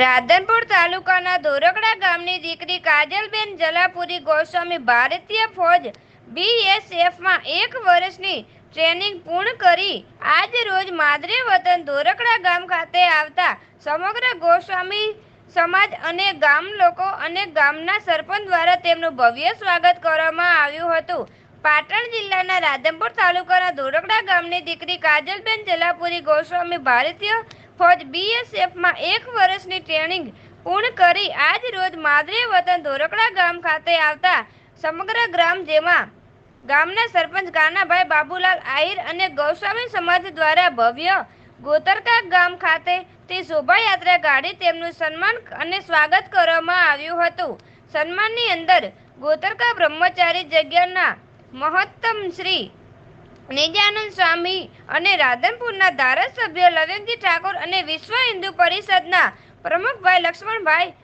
રાધનપુર તાલુકાના ધોરકડા ગામની દીકરી કાજલબેન જલાપુરી ગોસ્વામી ભારતીય ફોજ બીએસએફમાં એક વર્ષની ટ્રેનિંગ પૂર્ણ કરી આજ રોજ માદરે વતન ધોરકડા ગામ ખાતે આવતા સમગ્ર ગોસ્વામી સમાજ અને ગામ લોકો અને ગામના સરપંચ દ્વારા તેમનું ભવ્ય સ્વાગત કરવામાં આવ્યું હતું. પાટણ જિલ્લાના રાધનપુર તાલુકાના ધોરકડા ગામની દીકરી કાજલબેન જલાપુરી ગોસ્વામી ભારતીય ફોજ બીએસએફમાં એક વર્ષની ટ્રેનિંગ પૂર્ણ કરી આજ રોજ માદરે વતન ધોરકડા ગામ ખાતે આવતા સમગ્ર ગ્રામ જેમાં ગામના સરપંચ કાનાભાઈ બાબુલાલ આહિર અને ગૌસ્વામી સમાજ દ્વારા ભવ્ય ગોતરકા ગામ ખાતે તે શોભાયાત્રા કાઢી તેમનું સન્માન અને સ્વાગત કરવામાં આવ્યું હતું. સન્માનની અંદર ગોતરકા બ્રહ્મચારી જગ્યાના મહત્તમ શ્રી નિત્યાનંદ સ્વામી અને રાધનપુરના ધારાસભ્ય લવેકજી ઠાકોર અને વિશ્વ હિન્દુ પરિષદના પ્રમુખભાઈ લક્ષ્મણભાઈ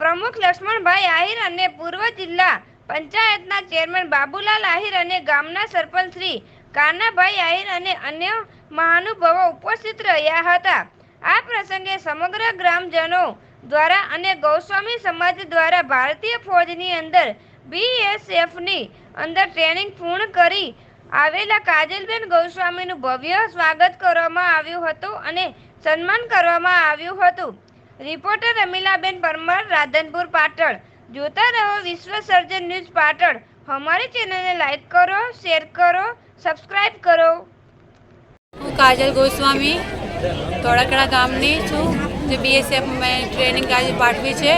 પ્રમુખ લક્ષ્મણભાઈ આહિર અને પૂર્વ જિલ્લા પંચાયતના ચેરમેન બાબુલાલ આહિર અને ગામના સરપંચ શ્રી કાનાભાઈ આહિર અને અન્ય મહાનુભાવો ઉપસ્થિત રહ્યા હતા. આ પ્રસંગે સમગ્ર ગ્રામજનો દ્વારા અને ગૌસ્વામી સમાજ દ્વારા ભારતીય ફોજની અંદર બીએસએફની અંદર ટ્રેનિંગ પૂર્ણ કરી આવેલા કાજલબેન ગોસ્વામીનું ભવ્ય સ્વાગત કરવામાં આવ્યું હતું અને સન્માન કરવામાં આવ્યું હતું. રિપોર્ટર રમીલાબેન પરમાર, રાધનપુર પાટણ. જોતા રહો વિશ્વ સર્જન ન્યૂઝ પાટણ. અમારી ચેનલને લાઈક કરો, શેર કરો સબસ્ક્રાઈબ કરો. હું કાજલ ગોસ્વામી, ધોળાકડા ગામની છું. જે બીએસએફ મેં ટ્રેનિંગ આજે પાઠવી છે.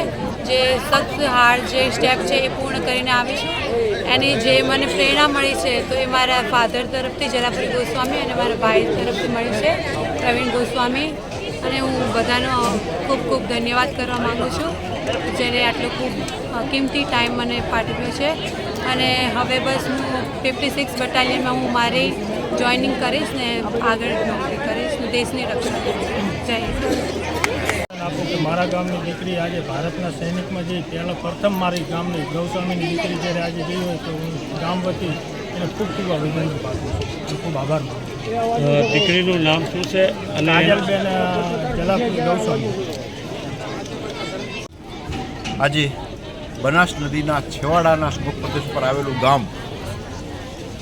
જે સખ્ત હાર જે સ્ટેપ છે એ પૂર્ણ કરીને આવી છું. એની જે મને પ્રેરણા મળી છે, તો એ મારા ફાધર તરફથી જલાપુરી ગોસ્વામી અને મારા ભાઈ તરફથી મળી છે, પ્રવીણ ગોસ્વામી. અને હું બધાનો ખૂબ ખૂબ ધન્યવાદ કરવા માગું છું, જેને આટલો ખૂબ કિંમતી ટાઈમ મને પાઠવ્યો છે. અને હવે બસ હું ફિફ્ટી સિક્સ બટાલિયનમાં હું મારી જોઈનિંગ કરીશ ને આગળ નોકરી કરીશ દેશની રક્ષા કરીશ. જય મારા ગામની દીકરી આજે ભારતના સૈનિકમાં જઈ પહેલાં પ્રથમ મારી ગામની ગૌસ્વામીની દીકરી જ્યારે આજે ગઈ હોય તો હું ગામ વતી એને ખૂબ ખૂબ અભિનંદન પાઠવું છું. ખૂબ આભાર માનું દીકરીનું નામ શું છે? અને કાજલબેન અ, ગૌસ્વામી. આજે બનાસ નદીના છેવાડાના સમુખ પ્રદેશ પર આવેલું ગામ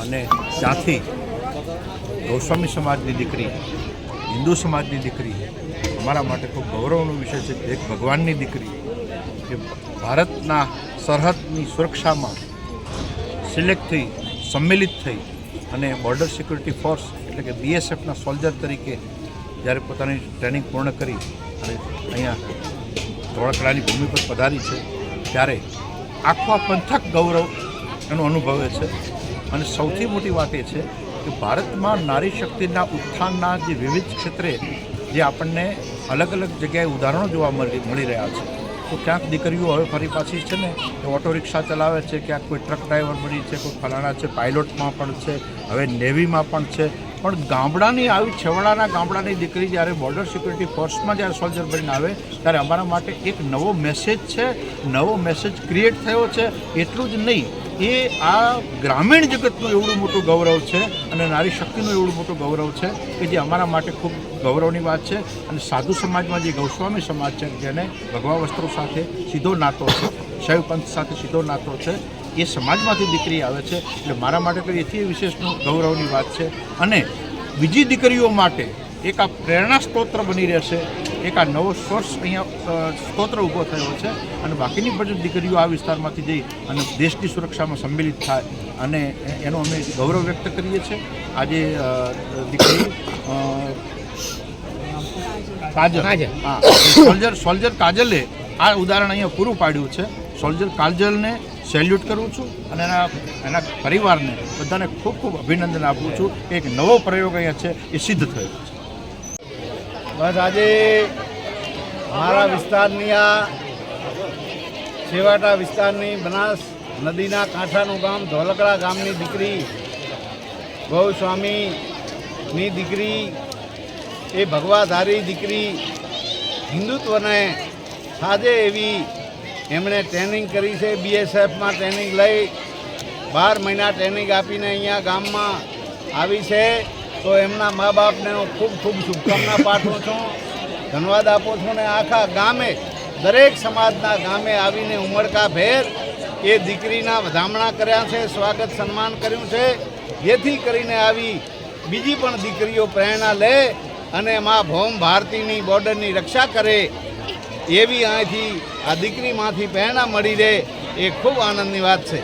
અને ત્યાંથી ગૌસ્વામી સમાજની દીકરી હિન્દુ સમાજની દીકરી અમારા માટે ખૂબ ગૌરવનો વિષય છે એક ભગવાનની દીકરી કે ભારતના સરહદની સુરક્ષામાં સિલેક્ટ થઈ, સંમેલિત થઈ અને બોર્ડર સિક્યુરિટી ફોર્સ એટલે કે બીએસએફના સોલ્જર તરીકે જ્યારે પોતાની ટ્રેનિંગ પૂર્ણ કરી અને અહીંયા ધોળકડાની ભૂમિ પર પધારી છે, ત્યારે આખો પંથક ગૌરવ એનો અનુભવે છે. અને સૌથી મોટી વાત એ છે કે ભારતમાં નારી શક્તિના ઉત્થાનના જે વિવિધ ક્ષેત્રે જે આપણને અલગ અલગ જગ્યાએ ઉદાહરણો જોવા મળી મળી રહ્યા છે. તો ક્યાંક દીકરીઓ હવે ફરી પાછી છે ને, એ ઓટો રિક્ષા ચલાવે છે, ક્યાંક કોઈ ટ્રક ડ્રાઈવર બની છે, કોઈ ફલાણા છે, પાયલોટમાં પણ છે, હવે નેવીમાં પણ છે. પણ ગામડાની આવી છેવાડાના ગામડાની દીકરી જ્યારે બોર્ડર સિક્યુરિટી ફોર્સમાં જ્યારે સોલ્જર બનીને આવે, ત્યારે અમારા માટે એક નવો મેસેજ છે, નવો મેસેજ ક્રિએટ થયો છે. એટલું જ નહીં એ આ ગ્રામીણ જગતનું એવડું મોટું ગૌરવ છે અને નારી શક્તિનું એવડું મોટું ગૌરવ છે કે જે અમારા માટે ખૂબ ગૌરવની વાત છે અને સાધુ સમાજમાં જે ગૌસ્વામી સમાજ છે જેને ભગવા વસ્ત્રો સાથે સીધો નાતો છે, શૈવ પંથ સાથે સીધો નાતો છે, એ સમાજમાંથી દીકરી આવે છે. એટલે મારા માટે તો એથી વિશેષનું ગૌરવની વાત છે. અને બીજી દીકરીઓ માટે એક આ પ્રેરણા સ્તોત્ર બની રહેશે. એક આ નવો સોર્સ અહીંયા સ્તોત્ર ઊભો થયો છે. અને બાકીની બધી દીકરીઓ આ વિસ્તારમાંથી જઈ અને દેશની સુરક્ષામાં સંમેલિત થાય અને એનો અમે ગૌરવ વ્યક્ત કરીએ છીએ. આજે દીકરી કાજલ. હા સોલ્જર સોલ્જર કાજલે આ ઉદાહરણ અહીંયા પૂરું પાડ્યું છે. સોલ્જર કાજલને સેલ્યુટ કરું છું અને એના એના પરિવારને બધાને ખૂબ ખૂબ અભિનંદન આપું છું. એક નવો પ્રયોગ અહીંયા છે એ સિદ્ધ થયો છે. બસ આજે મારા વિસ્તારની આ છેવાટા વિસ્તારની બનાસ નદીના કાંઠાનું ગામ ધોલકડા ગામની દીકરી ગૌસ્વામીની દીકરી એ ભગવાધારી દીકરી હિન્દુત્વને સાજે એવી એમણે ટ્રેનિંગ કરી છે બીએસએફમાં ટ્રેનિંગ લઈ, બાર મહિના ટ્રેનિંગ આપીને અહીંયા ગામમાં આવી છે. તો એમના મા બાપને હું ખૂબ ખૂબ શુભકામના પાઠવું છું. ધન્યવાદ આપું છું ને આખા ગામે, દરેક સમાજના ગામે આવીને ઉમળકા ભેર એ દીકરીના વધામણા કર્યા છે, સ્વાગત સન્માન કર્યું છે. જેથી કરીને આવી બીજી પણ દીકરીઓ પ્રેરણા લે અને મા ભૌમ ભારતીની બોર્ડરની રક્ષા કરે એવી અહીંથી આ દીકરીમાંથી પ્રેરણા મળી રહે એ ખૂબ આનંદની વાત છે.